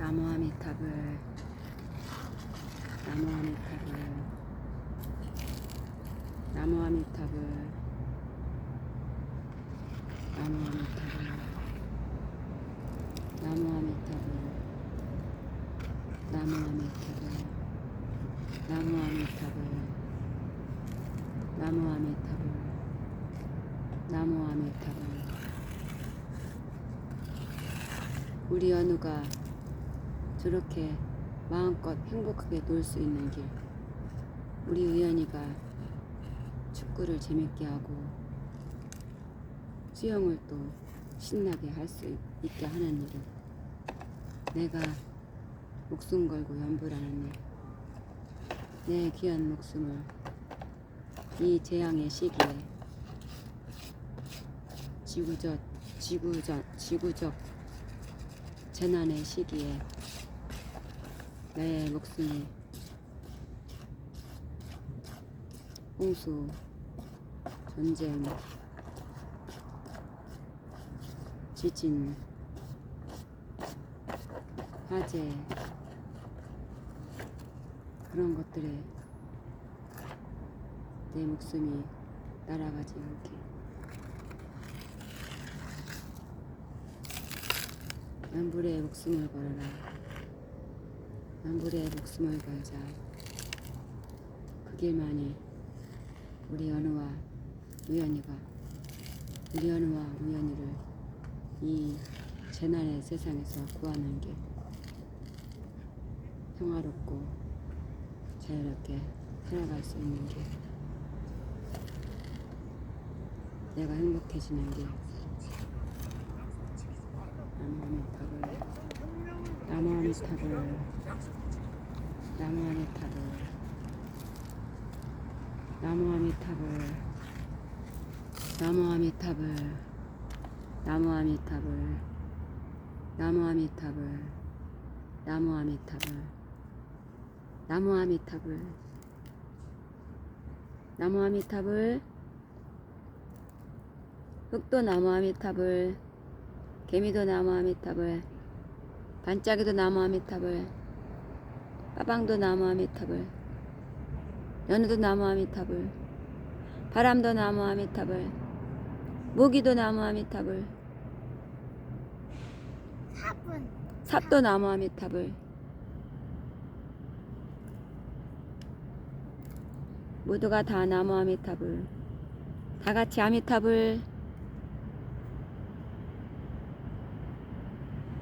나무 아미탑을 나무 아미탑을 나무 아미탑을 나무 아미탑을 나무 아미탑을 나무 아미탑을 나무 아미탑을 나무 아미탑을. 나무 아미탑을 우리 연우가 저렇게 마음껏 행복하게 놀 수 있는 길. 우리 의연이가 축구를 재밌게 하고 수영을 또 신나게 할 수 있게 하는 일을 내가 목숨 걸고 연불하는 일. 내 귀한 목숨을 이 재앙의 시기에 지구적 지구적 지구적 재난의 시기에 내 목숨이. 홍수 전쟁 지진 화재 그런 것들에 내 목숨이 날아가지 않게. 만불의 목숨을 걸어라 만불의 목숨을 걸자. 그 길만이 우리 연우와 우연이가 우리 연우와 우연이를 이 재난의 세상에서 구하는 길. 평화롭고 자유롭게 살아갈 수 있는 길. 내가 행복해지는 길. 나무 아미탑을 나무아네타를 나무아네타를 나무아미탑을 나무아미탑을 나무아미탑을 나무아미탑을 나무아미탑을 나무아미탑을 나무아미탑을 흙도 나무아미탑을 개미도 나무아미탑을 반짝이도 나무 아미탑을 빠방도 나무 아미탑을 연우도 나무 아미탑을 바람도 나무 아미탑을 모기도 나무 아미탑을 사분 삽도 나무 아미탑을. 모두가 다 나무 아미탑을. 다 같이 아미탑을